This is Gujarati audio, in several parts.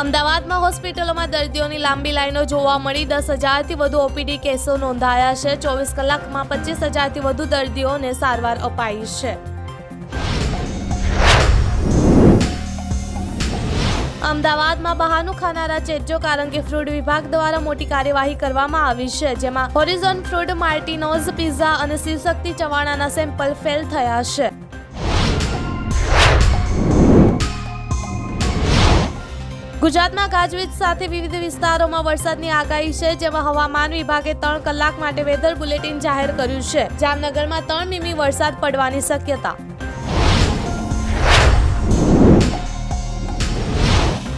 અમદાવાદમાં હોસ્પિટલોમાં દર્દીઓની લાંબી લાઈનો જોવા મળી. દસ હજારથી વધુ ઓપીડી કેસો નોંધાયા છે. ચોવીસ કલાકમાં પચીસ હજારથી વધુ દર્દીઓને સારવાર અપાઈ છે. અમદાવાદમાં બહારનું ખાનારા ચેજો કે ફ્રૂડ વિભાગ દ્વારા મોટી કાર્યવાહી કરવામાં આવી છે, જેમાં હોરિઝોન ફ્રૂડ માર્ટિનોઝ પિઝા અને શિવશક્તિ ચવાણાના સેમ્પલ ફેલ થયા છે. ગુજરાતમાં ગાજવીજ સાથે વિવિધ વિસ્તારોમાં વરસાદની આગાહી છે, જેમાં હવામાન વિભાગે ત્રણ કલાક માટે વેધર બુલેટિન જાહેર કર્યું છે. જામનગરમાં ત્રણ મીમી વરસાદ પડવાની શક્યતા.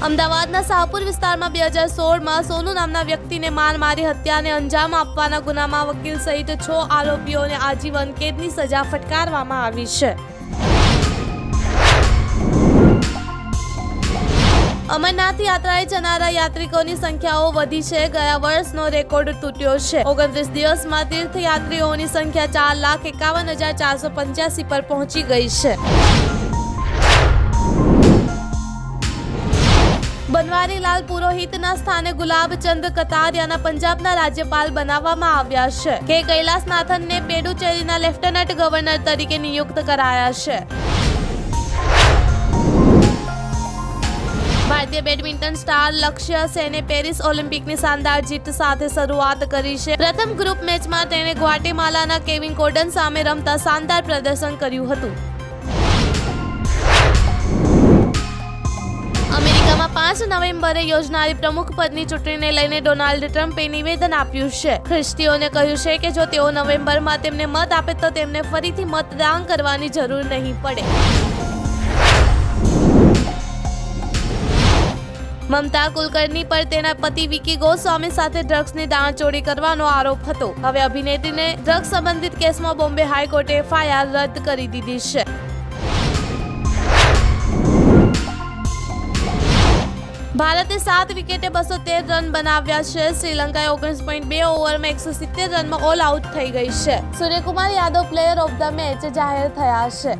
અમદાવાદના શાહપુર વિસ્તારમાં બે હજાર સોળમાં સોનુ નામના વ્યક્તિને માર મારી હત્યાને અંજામ આપવાના ગુનામાં વકીલ સહિત છ આરોપીઓને આજીવન કેદની સજા ફટકારવામાં આવી છે. અમરનાથ યાત્રાએ જનારા યાત્રિકોની સંખ્યાઓ વધી છે. ગયા વર્ષનો રેકોર્ડ તૂટ્યો છે. ઓગણત્રીસ દિવસમાં તીર્થયાત્રીઓની સંખ્યા ચાર લાખ એકાવન હજાર ચારસો પંચ્યાસી પર પહોંચી ગઈ છે. બનવારીલાલ પુરોહિતના સ્થાને ગુલાબચંદ કતારિયાના પંજાબના રાજ્યપાલ બનાવવામાં આવ્યા છે. કે કૈલાસનાથનને પેડુચેરીના લેફ્ટનન્ટ ગવર્નર તરીકે નિયુક્ત કરાયા છે. ભારતીય બેડમિન્ટન સ્ટાર લક્ષ્ય સેને પેરિસ ઓલિમ્પિકની શાનદાર જીત સાથે શરૂઆત કરી છે. પ્રથમ ગ્રુપ મેચમાં તેણે ગ્વાટેમાલાના કેવિન કોડન સામે રમતા શાનદાર પ્રદર્શન કર્યું હતું. અમેરિકામાં પાંચ નવેમ્બરે યોજનારી પ્રમુખ પદની ચૂંટણીને લઈને ડોનાલ્ડ ટ્રમ્પે નિવેદન આપ્યું છે. ખ્રિસ્તીઓને કહ્યું છે કે જો તેઓ નવેમ્બરમાં તેમને મત આપે તો તેમને ફરીથી મતદાન કરવાની જરૂર નહીં પડે. મમતા કુલકર્ણી પર તેના પતિ વિકી ગોસ્વામી સાથે ડ્રગ્સની દાણચોરી કરવાનો આરોપ હતો. હવે અભિનેત્રીને ડ્રગ્સ સંબંધિત કેસમાં બોમ્બે હાઈકોર્ટે એફઆઈઆર રદ કરી દીધી છે. ભારતે સાત વિકેટે બસો તેર રન બનાવ્યા છે. શ્રીલંકાએ ઓગણીસ પોઈન્ટ બે ઓવરમાં એકસો સિત્તેર રનમાં ઓલ આઉટ થઈ ગઈ છે. Suryakumar Yadav player of the match જાહેર થયા છે.